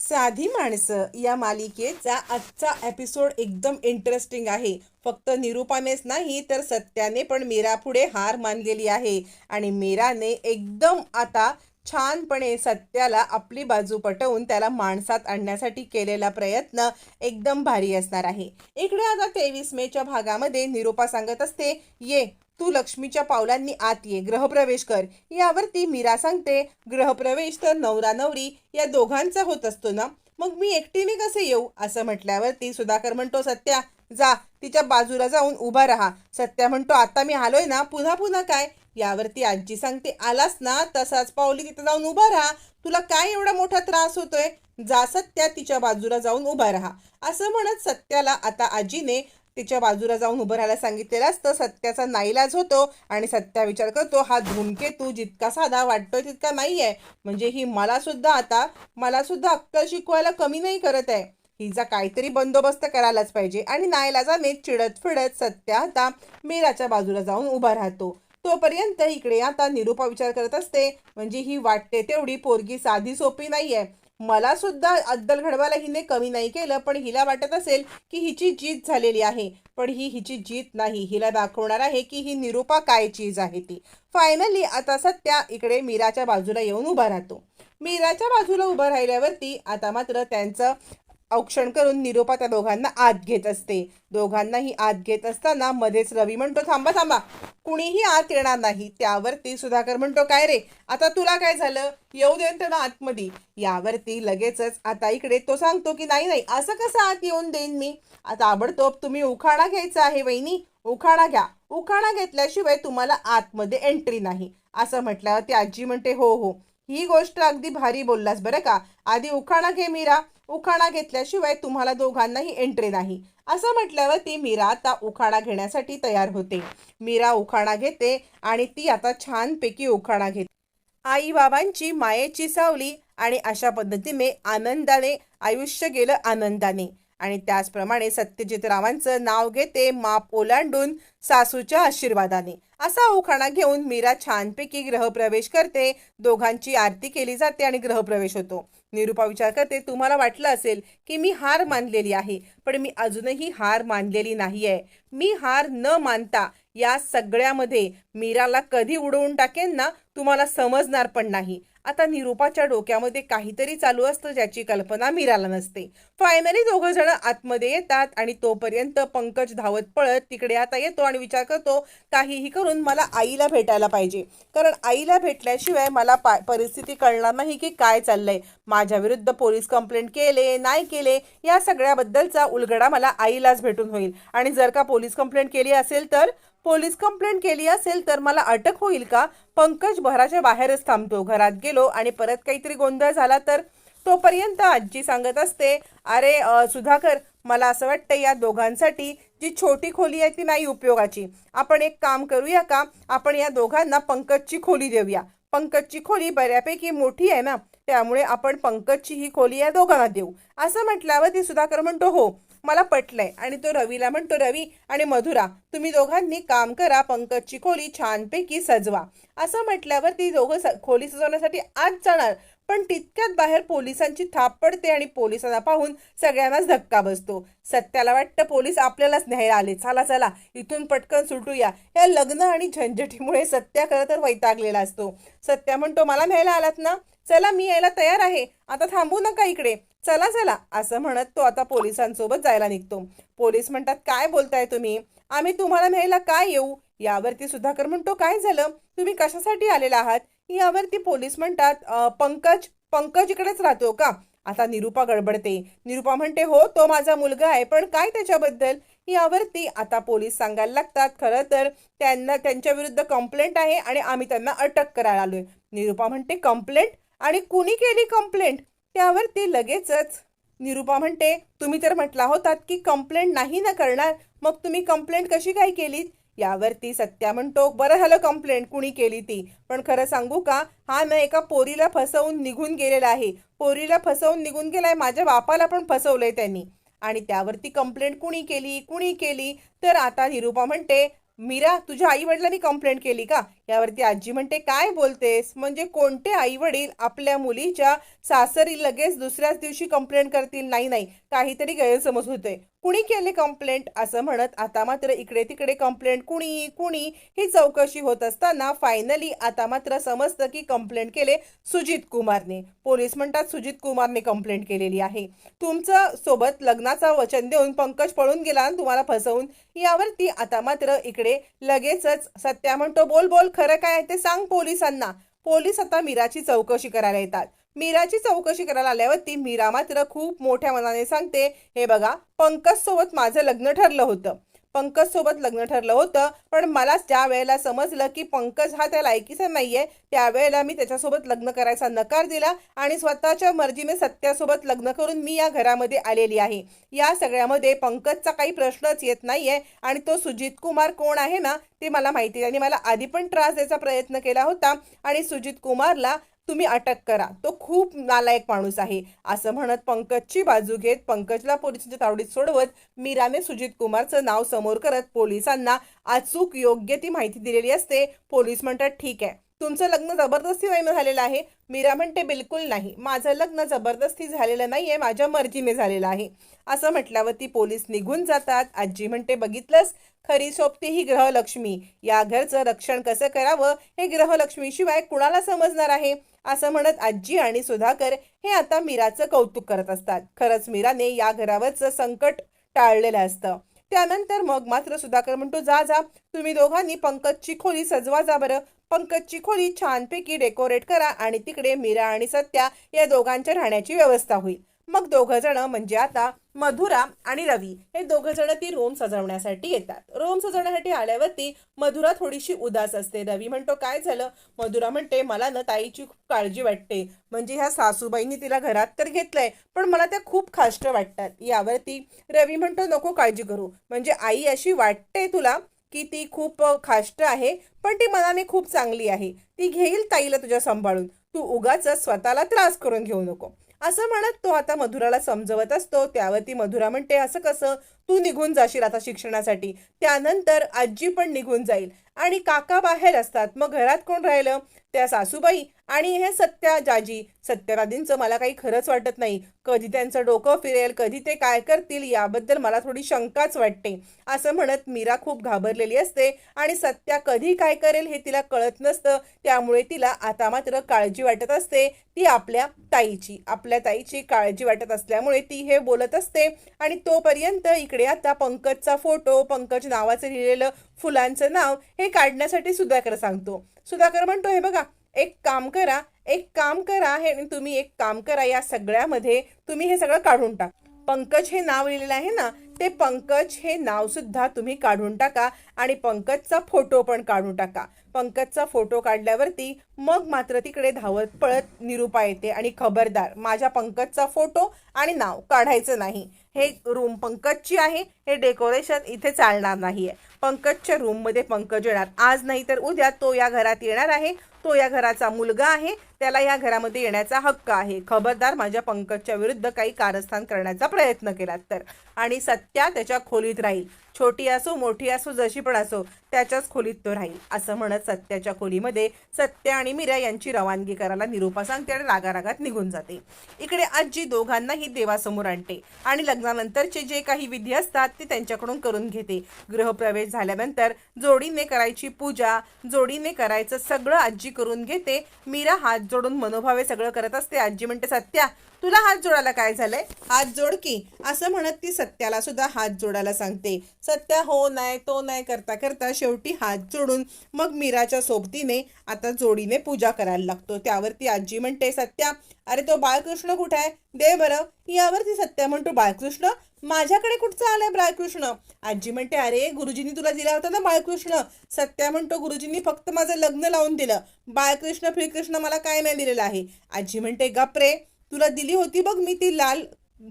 साधी माणसं या मालिकेचा आजचा एपिसोड एकदम इंटरेस्टिंग आहे. फक्त निरूपानेच नाही तर सत्याने पण मीरा पुढे हार मानलेली आहे. आणि मीराने एकदम आता छानपणे सत्याला आपली बाजू पटवून त्याला माणसात आणण्यासाठी केलेला प्रयत्न एकदम भारी असणार आहे. इकडे आता तेवीस मेच्या भागामध्ये निरूपा सांगत असते ये तू लक्ष्मीच्या पावलांनी आत ये ग्रहप्रवेश कर. यावरती मीरा सांगते ग्रहप्रवेश तर नवरा नवरी या दोघांचा होत असतो ना? मग मी एकटीने कसे येऊ? असं म्हटल्यावरती सुधाकर म्हणतो सत्या जा तिच्या बाजूला जाऊन उभा राहा. सत्या म्हणतो आता मी आलोय ना पुन्हा पुन्हा काय? यावरती आजी सांगते आलास ना? तसाच पावली तिथे जाऊन उभा राहा. तुला काय एवढा मोठा त्रास होतोय? जा सत्या तिच्या बाजूला जाऊन उभा राहा. असं म्हणत सत्याला आता आजीने तिच्या बाजूला जाऊन उभं राहायला सांगितलेलं असतं. सत्याचा नाईलाज होतो आणि सत्या विचार करतो हा धूमकेतू जितका साधा वाटतोय तितका नाही आहे म्हणजे ही मला सुद्धा आता मला सुद्धा अक्कल शिकवायला कमी नाही करत आहे. हिचा काहीतरी बंदोबस्त करायलाच पाहिजे. आणि नाईलाजाने चिडत फिडत सत्या आता मीराच्या बाजूला जाऊन उभा राहतो. तोपर्यंत इकडे आता निरूपा विचार करत असते म्हणजे ही वाटते तेवढी पोरगी साधी सोपी नाहीये. मला सुद्धा अद्दल घडवायला हिने कमी नाही केलं पण हिला वाटत असेल की हिची जीत झालेली आहे. पण ही हिची जीत नाही. हिला दाखवणार आहे की ही निरूपा काय चीज आहे ती. फायनली आता सत्या इकडे मीराच्या बाजूला येऊन उभा राहतो. मीराच्या बाजूला उभं राहिल्यावरती आता मात्र त्यांचं औक्षण करून निरोपा त्या दोघांना आत घेत असते. दोघांनाही आत घेत असताना मध्येच रवी म्हणतो थांबा थांबा. कुणीही आत येणार नाही. त्यावरती सुधाकर म्हणतो काय रे? आता तुला काय झालं? येऊ दे ना आतमध्ये. यावरती लगेचच आता इकडे तो सांगतो की नाही नाही. असं कसं आत येऊन देईन मी? आता ताबडतोब तुम्ही उखाणा घ्यायचा आहे वहिनी. उखाणा घ्या. उखाणा घेतल्याशिवाय तुम्हाला आतमध्ये एंट्री नाही. असं म्हटल्यावर ती आजी म्हणते हो हो. ही गोष्ट अगदी भारी बोललास बरं का? आधी उखाणा घे मीरा. उखाणा घेतल्याशिवाय तुम्हाला दोघांनाही एंट्री नाही. असं म्हटल्यावर ती मीरा आता उखाणा घेण्यासाठी तयार होते. मीरा उखाणा घेते आणि ती आता छानपैकी उखाणा घेते. आई बाबांची मायेची सावली आणि अशा पद्धतीने आनंदाने आयुष्य गेलं आनंदाने. आणि त्याचप्रमाणे सत्यजित रावांचं नाव घेते माप ओलांडून सासूच्या आशीर्वादाने. असा उखाणा घेऊन मीरा छानपैकी ग्रहप्रवेश करते. दोघांची आरती केली जाते आणि ग्रहप्रवेश होतो. निरूपा विचार करते तुम्हाला वाटलं असेल की मी हार मानलेली आहे पण मी अजूनही हार मानलेली नाही आहे मी हार न मानता या सगळ्यामध्ये मीराला कधी उडवून टाकेन ना तुम्हाला समजणार पण नाही. आता निरूपाच्या डोक्यामध्ये काहीतरी चालू असतं ज्याची कल्पना मीराला नसते. फायनली दोघं जण आतमध्ये येतात आणि तोपर्यंत पंकज धावत पळत तिकडे आता येतो आणि विचार करतो काहीही करून मला आईला भेटायला पाहिजे. कारण आईला भेटल्याशिवाय मला पा परिस्थिती कळणार नाही की काय चाललंय. माझ्या विरुद्ध पोलीस कंप्लेंट केले नाही केले या सगळ्याबद्दलचा उलगडा मला आईलाच भेटून होईल. आणि जर का पोलीस कंप्लेंट केली असेल तर पोलीस कंप्लेंट केली असेल तर मला अटक होईल का? पंकज भराच्या बाहेरच थांबतो. घरात गेलो आणि परत काहीतरी गोंधळ झाला तर? तोपर्यंत आजी सांगत असते अरे सुधाकर मला असं वाटतं या दोघांसाठी जी छोटी खोली आहे ती नाही उपयोगाची. आपण एक काम करूया का? आपण या दोघांना पंकजची खोली देऊया. पंकजची खोली बऱ्यापैकी मोठी आहे ना त्यामुळे आपण पंकजची ही खोली या दोघांना देऊ. असं म्हटल्यावर ती सुधाकर म्हणतो हो मला पटलंय. आणि तो रवीला म्हणतो रवी आणि मधुरा तुम्ही दोघांनी काम करा पंकजची खोली छानपैकी सजवा. असं म्हटल्यावर ती दोघं स- खोली सजवण्यासाठी आज जाणार. पण तितक्यात बाहेर पोलिसांची थाप पडते आणि पोलिसांना पाहून सगळ्यांनाच धक्का बसतो. सत्याला वाटतं पोलीस आपल्यालाच न्यायला आले. चला चला इथून पटकन सुटूया. या लग्न आणि झंझटीमुळे सत्या खरं तर वैतागलेला असतो. सत्या म्हणतो मला न्यायला आलात ना? चला मी यायला तयार आहे. आता थांबू नका इकडे. चला चला असं म्हणत तो आता पोलिसांसोबत जायला निघतो. पोलीस म्हणतात काय बोलताय तुम्ही? आम्ही तुम्हाला न्यायला काय येऊ? यावरती सुधाकर म्हणतो काय झालं? तुम्ही कशासाठी आलेला आहात? यावरती पोलीस म्हणतात पंकज पंकज इकडेच राहतो का? आता निरूपा गडबडते. निरूपा म्हणते हो तो माझा मुलगा आहे पण काय त्याच्याबद्दल? यावरती आता पोलीस सांगायला लागतात खरं तर त्यांना त्यांच्या विरुद्ध कंप्लेंट आहे आणि आम्ही त्यांना अटक करायला आलोय. निरूपा म्हणते कंप्लेंट आणि कुणी केली कंप्लेंट त्यावर ती लगेचच निरूपा म्हणते तुम्ही तर म्हटला होतात की कंप्लेंट नाही ना करणार मग तुम्ही कंप्लेंट कशी काय केलीत? यावरती सत्या म्हणतो बरं झालं कंप्लेंट कुणी केली ती? पण खरं सांगू का हा न एका पोरीला फसवून निघून गेलेला आहे. पोरीला फसवून निघून गेलाय माझ्या बापाला पण फसवलंय त्यांनी. आणि त्यावरती कंप्लेंट कुणी केली कुणी केली? तर आता निरूपा म्हणते मीरा तुझ्या आई वडिलांनी कंप्लेंट केली का? यावरती आजी म्हणते काय बोलतेस? म्हणजे कोणते आई वडील आपल्या मुलीच्या सासरी लगेच दुसऱ्याच दिवशी कंप्लेंट करतील? नाही नाही. काहीतरी गैरसमज होतोय. कुणी केले कंप्लेंट असं म्हणत आता मात्र इकडे तिकडे कंप्लेंट कुणी कुणी? ही चौकशी होत असताना फायनली आता मात्र समजतं की कंप्लेंट केले सुजित कुमारने. पोलीस म्हणतात सुजित कुमारने कंप्लेंट केलेली आहे. तुमचं सोबत लग्नाचा वचन देऊन पंकज पळून गेला आणि तुम्हाला फसवून. यावरती आता मात्र इकडे लगेचच सत्या म्हणतो बोल बोल खरं काय आहे ते सांग पोलिसांना. पोलीस आता मीराची चौकशी करायला येतात. मीराची चौकशी करायला आल्यावरती मीरा मात्र खूप मोठ्या मनाने सांगते हे बघा पंकज सोबत माझं लग्न ठरलं होतं. पंकज सोबत लग्न ठरलं होतं. पण मला ज्या वेळेला समजलं की पंकज हा त्या लायकीचा नाहीये त्यावेळेला मी त्याच्यासोबत लग्न करायचा नकार दिला आणि स्वतःच्या मर्जीने सत्यासोबत लग्न करून मी या घरामध्ये आलेली आहे. या सगळ्यामध्ये पंकजचा काही प्रश्नच येत नाहीये आणि तो सुजित कुमार कोण आहे ना ते मला माहिती आहे आणि मला आधी पण त्रास द्यायचा प्रयत्न केला होता आणि सुजित कुमारला तुम्ही अटक करा. तो खूप नालायक माणूस आहे. असं म्हणत पंकजची बाजू घेत पंकजला पोलिसांच्या तावडीत सोडवत मीराने सुजित कुमारचं नाव समोर करत पोलिसांना अचूक योग्य ती माहिती दिलेली असते. पोलीस म्हणतात ठीक आहे. तुमचं लग्न जबरदस्तीने झालेलं आहे? मीरा म्हणते बिलकुल नाही. माझं लग्न जबरदस्ती झालेलं नाही आहे माझ्या मर्जीने झालेलं आहे. असं म्हटल्यावरती पोलीस निघून जातात. आजी म्हणते बघितलंस? खरी सोबती ही ग्रहलक्ष्मी. या घरचं रक्षण कसं करावं हे ग्रहलक्ष्मीशिवाय कुणाला समजणार आहे? असं म्हणत आजी आणि सुधाकर हे आता मीराचं कौतुक करत असतात. खरंच मीराने या घरावरचं संकट टाळलेलं असतं. त्यानंतर मग मात्र सुधाकर म्हणतो जा जा तुम्ही दोघांनी पंकजची खोली सजवा जा बरं. पंकजची खोली छानपैकी डेकोरेट करा आणि तिकडे मीरा आणि सत्या या दोघांच्या राहण्याची व्यवस्था होईल. मग दोघ जण म्हणजे आता मधुरा आणि रवी हे दोघ जण ती रूम सजवण्यासाठी येतात. रोम सजवण्यासाठी आल्यावरती मधुरा थोडीशी उदास असते. रवी म्हणतो काय झालं? मधुरा म्हणते मला ना ताईची खूप काळजी वाटते. म्हणजे ह्या सासूबाईंनी तिला घरात तर घेतलंय पण मला त्या खूप खाष्ट वाटतात. यावरती रवी म्हणतो नको काळजी करू. म्हणजे आई अशी वाटते तुला की ती खूप खाष्ट आहे पण ती मनाने खूप चांगली आहे. ती घेईल ताईला तुझ्या सांभाळून. तू उगाच स्वतःला त्रास करून घेऊ नको. असं म्हणत तो आता मधुराला समजवत असतो. त्यावरती मधुरा म्हणते असं कसं? तू निघून जाशील आता शिक्षणासाठी. त्यानंतर आजी पण निघून जाईल. आणि काका बाहेर असतात. मग घरात कोण राहिलं? त्या सासूबाई आणि हे सत्या जाजी सत्यवादींचं मला काही खरंच वाटत नाही. कधी त्यांचं डोकं फिरेल कधी ते काय करतील याबद्दल मला थोडी शंकाच वाटते. असं म्हणत मीरा खूप घाबरलेली असते आणि सत्या कधी काय करेल हे तिला कळत नसतं. त्यामुळे तिला आता मात्र काळजी वाटत असते. ती आपल्या ताईची आपल्या ताईची काळजी वाटत असल्यामुळे ती हे बोलत असते. आणि तोपर्यंत इकडे आता पंकजचा फोटो पंकज नावाचं लिहिलेलं फुलांचं नाव हे काढण्यासाठी सुधाकर सांगतो. सुधाकर म्हणतो हे बघा एक काम करा एक काम करा हे आणि तुम्ही एक काम करा या सगळ्यामध्ये तुम्ही हे सगळं काढून टाक. पंकज हे नाव लिहिलेलं आहे ना ते पंकज हे नाव सुद्धा तुम्ही काढून टाका आणि पंकजचा फोटो पण काढून टाका. पंकजचा फोटो काढल्यावरती मग मात्र तिकडे धावत पळत निरूपा येते आणि खबरदार माझ्या पंकजचा फोटो आणि नाव काढायचं नाही. हे रूम पंकजची आहे हे डेकोरेशन इथे चालणार नाहीये. पंकजच्या रूममध्ये पंकज येणार. आज नाही तर उद्या तो या घरात येणार आहे. तो या घराचा मुलगा आहे. त्याला या घरामध्ये येण्याचा हक्क आहे. खबरदार माझ्या पंकजच्या विरुद्ध काही कारस्थान करण्याचा प्रयत्न केला तर. आणि सत्या त्याच्या खोलीत राहील. छोटी असो मोठी असो जशी पण असो त्याच्याच खोलीत तो राहील. असं म्हणत सत्याच्या खोलीमध्ये सत्या आणि मीरा यांची रवानगी करायला निरूपा सांगते आणि रागारागात निघून जाते. इकडे आजी दोघांनाही देवासमोर आणते आणि लग्नानंतरचे जे काही विधी असतात ते त्यांच्याकडून करून घेते. गृहप्रवेश झाल्यानंतर जोडीने करायची पूजा जोडीने करायचं सगळं आजी करून घेते. मीरा हात जोडून मनोभावे सगळं करत असते. आजी म्हणते सत्या तुला हात जोडायला काय झालंय? हात जोड की असं म्हणत ती सत्याला सुद्धा हात जोडायला सांगते. सत्या हो नाही तो नाही करता करता शेवटी हात जोडून मग मीराच्या सोबतीने आता जोडीने पूजा करायला लागतो. त्यावरती आजी म्हणते सत्या अरे तो बाळकृष्ण कुठे आहे? दे बरं. यावरती सत्या म्हणतो बाळकृष्ण माझ्याकडे कुठचा आलाय बाळकृष्ण? आजी म्हणते अरे गुरुजींनी तुला दिला होता ना बाळकृष्ण? सत्या म्हणतो गुरुजींनी फक्त माझं लग्न लावून दिलं. बाळकृष्ण श्रीकृष्ण मला काय नाही दिलेलं आहे? आजी म्हणते गप्रे तुला दिली होती बघ मी ती लाल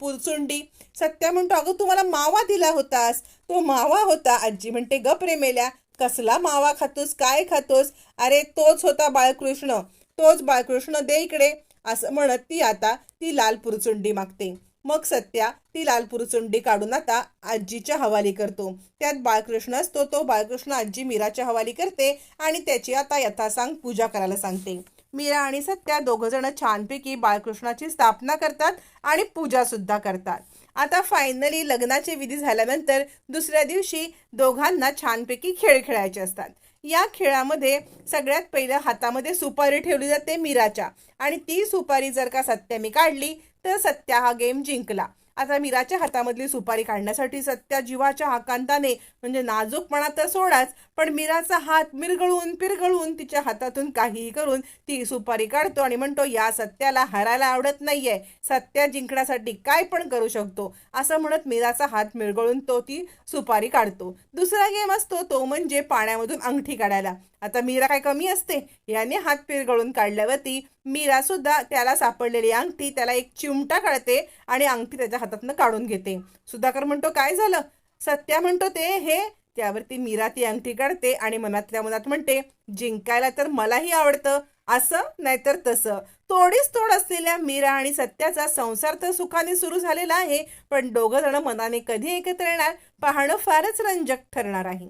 पुरचुंडी. सत्या म्हणतो अगं तू मला मावा दिला होतास. तो मावा होता. आजी म्हणते गप प्रेमेल्या कसला मावा खातोस काय खातोस? अरे तोच होता बाळकृष्ण. तोच बाळकृष्ण दे इकडे. असं म्हणत ती आता ती लाल पुरचुंडी मागते. मग सत्या ती लाल पुरचुंडी काढून आता आजीच्या हवाली करतो. त्यात बाळकृष्ण असतो तो बाळकृष्ण आजी मीराच्या हवाली करते आणि त्याची आता यथासांग पूजा करायला सांगते. मीरा आणि सत्या दोघं जण छानपैकी बाळकृष्णाची स्थापना करतात आणि पूजा सुद्धा करतात. आता फायनली लग्नाची विधी झाल्यानंतर दुसऱ्या दिवशी दोघांना छानपैकी खेळ खेळायचे असतात. या खेळामध्ये सगळ्यात पहिल्या हातामध्ये सुपारी ठेवली जाते मीराच्या आणि ती सुपारी जर का सत्याने काढली तर सत्या हा गेम जिंकला. आता मीराच्या हातामधली सुपारी काढण्यासाठी सत्या जीवाच्या हाकांताने म्हणजे नाजूकपणा तर सोडाच पण मीराचा हात मिरगळून पिरगळून तिच्या हातातून काहीही करून ती सुपारी काढतो आणि म्हणतो या सत्याला हरायला आवडत नाहीये. सत्या जिंकण्यासाठी काय पण करू शकतो. असं म्हणत मीराचा हात मिरगळून तो ती सुपारी काढतो. दुसरा गेम असतो तो म्हणजे पाण्यामधून अंगठी काढायला. आता मीरा काय कमी असते? याने हात पिरगळून काढल्यावरती मीरा सुद्धा त्याला सापडलेली अंगठी त्याला एक चिमटा काढते आणि अंगठी त्याच्या हातातनं काढून घेते. सुधाकर म्हणतो काय झालं? सत्या म्हणतो ते हे त्यावरती मीरा ती अंगठी काढते आणि मनातल्या मनात म्हणते जिंकायला तर मलाही आवडतं असं नाहीतर तसं. थोडीच तोड असलेल्या मीरा आणि सत्याचा संसार तर सुखाने सुरू झालेला आहे पण दोघं जण मनाने कधी एकत्र येणार? पाहणं फारच रंजक ठरणार आहे.